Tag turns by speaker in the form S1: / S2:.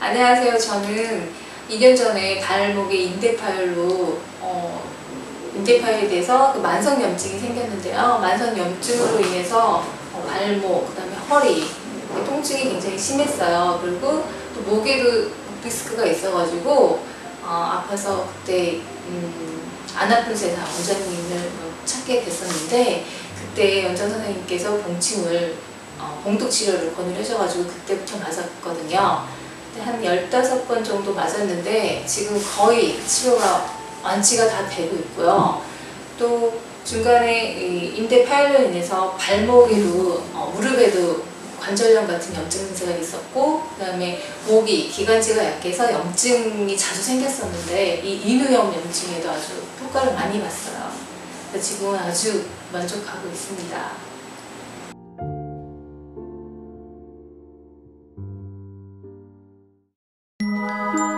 S1: 안녕하세요. 저는 2년 전에 발목에 인대파열로 어, 인대파열에 대해서 그 만성염증이 생겼는데요. 만성염증으로 인해서 어, 발목, 그다음에 허리 그 통증이 굉장히 심했어요. 그리고 또 목에도 디스크가 있어가지고 어, 아파서 그때 음, 안 아픈 세상 원장님을 찾게 됐었는데 그때 원장 선생님께서 봉침을 어, 봉독 치료를 권유를 해줘가지고 그때부터 맞았거든요. 근데 한 15번 정도 맞았는데 지금 거의 치료가 완치가 다 되고 있고요. 또 중간에 이 인대 파열로 인해서 발목에도 어, 무릎에도 관절염 같은 염증 증세가 있었고 그다음에 목이 기관지가 약해서 염증이 자주 생겼었는데 이 인후염 염증에도 아주 효과를 많이 봤어요. 지금은 아주 만족하고 있습니다.
S2: Música